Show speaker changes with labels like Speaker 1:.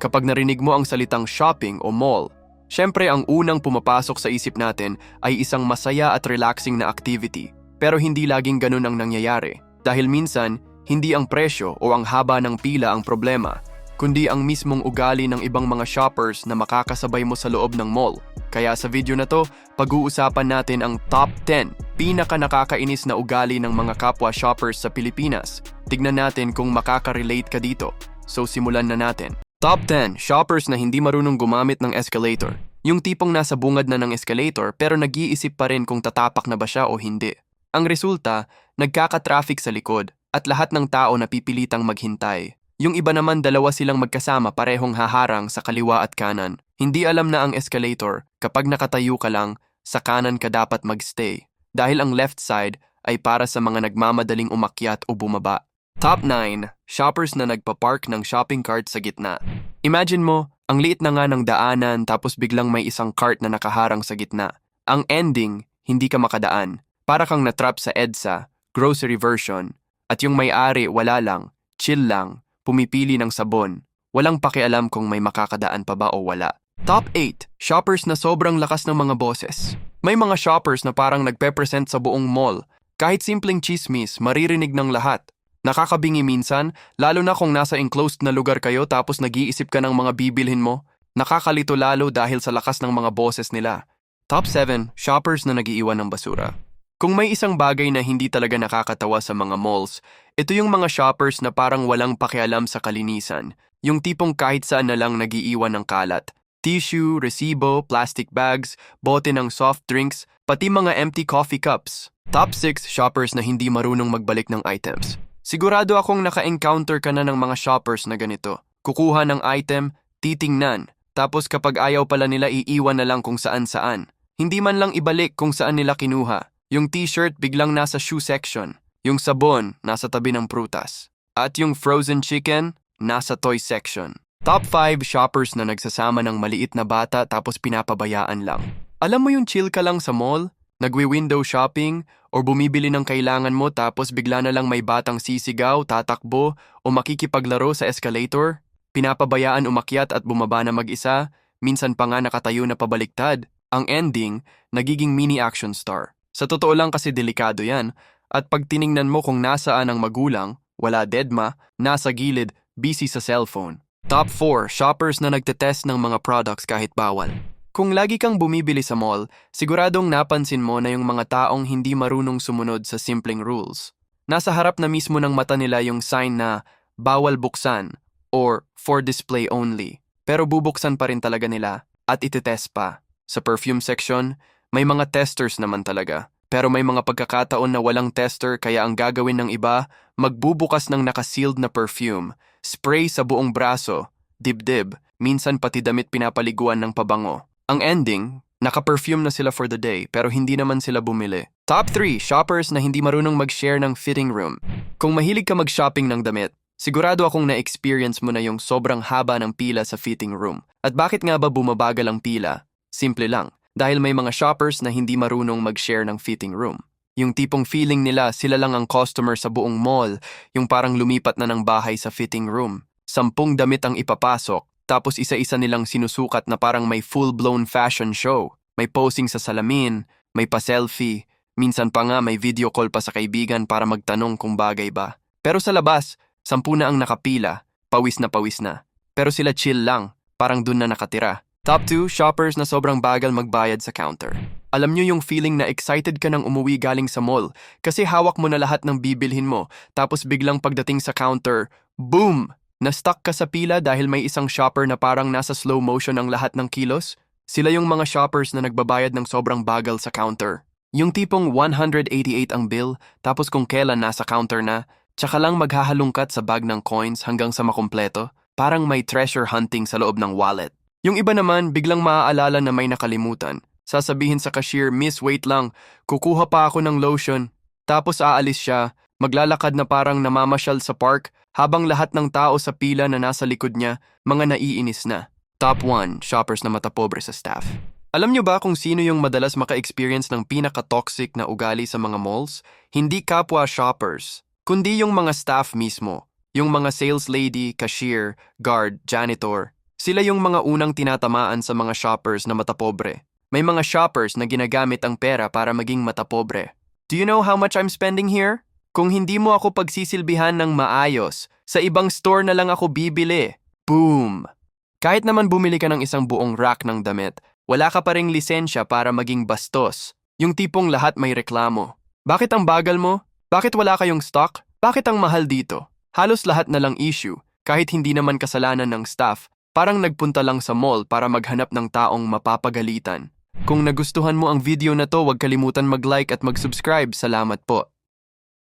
Speaker 1: Kapag narinig mo ang salitang shopping o mall, syempre ang unang pumapasok sa isip natin ay isang masaya at relaxing na activity. Pero hindi laging ganun ang nangyayari. Dahil minsan, hindi ang presyo o ang haba ng pila ang problema, kundi ang mismong ugali ng ibang mga shoppers na makakasabay mo sa loob ng mall. Kaya sa video na to, pag-uusapan natin ang top 10 pinaka nakakainis na ugali ng mga kapwa shoppers sa Pilipinas. Tignan natin kung makaka-relate ka dito. So simulan na natin. Top 10 shoppers na hindi marunong gumamit ng escalator. Yung tipong nasa bungad na ng escalator pero nag-iisip pa rin kung tatapak na ba siya o hindi. Ang resulta, nagkaka-traffic sa likod at lahat ng tao napipilitang maghintay. Yung iba naman dalawa silang magkasama parehong haharang sa kaliwa at kanan. Hindi alam na ang escalator, kapag nakatayo ka lang, sa kanan ka dapat magstay. Dahil ang left side ay para sa mga nagmamadaling umakyat o bumaba. Top 9. Shoppers na nagpa-park ng shopping cart sa gitna. Imagine mo, ang liit na nga ng daanan tapos biglang may isang cart na nakaharang sa gitna. Ang ending, hindi ka makadaan. Para kang natrap sa EDSA, grocery version, at yung may-ari wala lang, chill lang, pumipili ng sabon. Walang pakialam kung may makakadaan pa ba o wala. Top 8. Shoppers na sobrang lakas ng mga boses. May mga shoppers na parang nagpe-present sa buong mall. Kahit simpleng chismis, maririnig ng lahat. Nakakabingi minsan, lalo na kung nasa enclosed na lugar kayo tapos nag-iisip ka ng mga bibilhin mo. Nakakalito lalo dahil sa lakas ng mga boses nila. Top 7. Shoppers na nagiiwan ng basura. Kung may isang bagay na hindi talaga nakakatawa sa mga malls, ito yung mga shoppers na parang walang pakialam sa kalinisan. Yung tipong kahit saan na lang nagiiwan ng kalat. Tissue, resibo, plastic bags, bote ng soft drinks, pati mga empty coffee cups. Top 6 shoppers na hindi marunong magbalik ng items. Sigurado akong naka-encounter ka na ng mga shoppers na ganito. Kukuha ng item, titingnan, tapos kapag ayaw pala nila iiwan na lang kung saan-saan. Hindi man lang ibalik kung saan nila kinuha. Yung t-shirt biglang nasa shoe section. Yung sabon nasa tabi ng prutas. At yung frozen chicken nasa toy section. Top 5 shoppers na nagsasama ng maliit na bata tapos pinapabayaan lang. Alam mo yung chill ka lang sa mall, nagwi-window shopping, or bumibili ng kailangan mo tapos bigla na lang may batang sisigaw, tatakbo, o makikipaglaro sa escalator? Pinapabayaan umakyat at bumaba na mag-isa, minsan pa nga nakatayo na pabaliktad. Ang ending, nagiging mini action star. Sa totoo lang kasi delikado yan, at pag tiningnan mo kung nasaan ang magulang, wala dedma, nasa gilid, busy sa cellphone. Top 4. Shoppers na nagtetest ng mga products kahit bawal. Kung lagi kang bumibili sa mall, siguradong napansin mo na yung mga taong hindi marunong sumunod sa simpleng rules. Nasa harap na mismo ng mata nila yung sign na bawal buksan or for display only. Pero bubuksan pa rin talaga nila at itetest pa. Sa perfume section, may mga testers naman talaga. Pero may mga pagkakataon na walang tester kaya ang gagawin ng iba, magbubukas ng nakasealed na perfume, spray sa buong braso, dibdib, minsan pati damit pinapaliguan ng pabango. Ang ending, naka-perfume na sila for the day pero hindi naman sila bumili. Top 3 shoppers na hindi marunong mag-share ng fitting room. Kung mahilig ka mag-shopping ng damit, sigurado akong na-experience mo na yung sobrang haba ng pila sa fitting room. At bakit nga ba bumabagal ang pila? Simple lang, dahil may mga shoppers na hindi marunong mag-share ng fitting room. Yung tipong feeling nila sila lang ang customer sa buong mall, yung parang lumipat na ng bahay sa fitting room. Sampung damit ang ipapasok, tapos isa-isa nilang sinusukat na parang may full-blown fashion show. May posing sa salamin, may pa-selfie, minsan pa nga may video call pa sa kaibigan para magtanong kung bagay ba. Pero sa labas, sampu na ang nakapila, pawis na pawis na. Pero sila chill lang, parang dun na nakatira. Top 2, shoppers na sobrang bagal magbayad sa counter. Alam nyo yung feeling na excited ka nang umuwi galing sa mall kasi hawak mo na lahat ng bibilhin mo tapos biglang pagdating sa counter, boom! Na-stuck ka sa pila dahil may isang shopper na parang nasa slow motion ang lahat ng kilos? Sila yung mga shoppers na nagbabayad ng sobrang bagal sa counter. Yung tipong 188 ang bill tapos kung kailan nasa counter na, tsaka lang maghahalungkat sa bag ng coins hanggang sa makumpleto, parang may treasure hunting sa loob ng wallet. Yung iba naman biglang maaalala na may nakalimutan. Sasabihin sa cashier, Miss, wait lang, kukuha pa ako ng lotion. Tapos aalis siya, maglalakad na parang namamasyal sa park habang lahat ng tao sa pila na nasa likod niya, mga naiinis na. Top 1, shoppers na matapobre sa staff. Alam niyo ba kung sino yung madalas maka-experience ng pinaka-toxic na ugali sa mga malls? Hindi kapwa shoppers, kundi yung mga staff mismo. Yung mga sales lady, cashier, guard, janitor. Sila yung mga unang tinatamaan sa mga shoppers na matapobre. May mga shoppers na ginagamit ang pera para maging matapobre. Do you know how much I'm spending here? Kung hindi mo ako pagsisilbihan ng maayos, sa ibang store na lang ako bibili. Boom! Kahit naman bumili ka ng isang buong rack ng damit, wala ka pa ring lisensya para maging bastos. Yung tipong lahat may reklamo. Bakit ang bagal mo? Bakit wala kayong stock? Bakit ang mahal dito? Halos lahat na lang issue, kahit hindi naman kasalanan ng staff, parang nagpunta lang sa mall para maghanap ng taong mapapagalitan. Kung nagustuhan mo ang video na to, huwag kalimutan mag-like at mag-subscribe. Salamat po.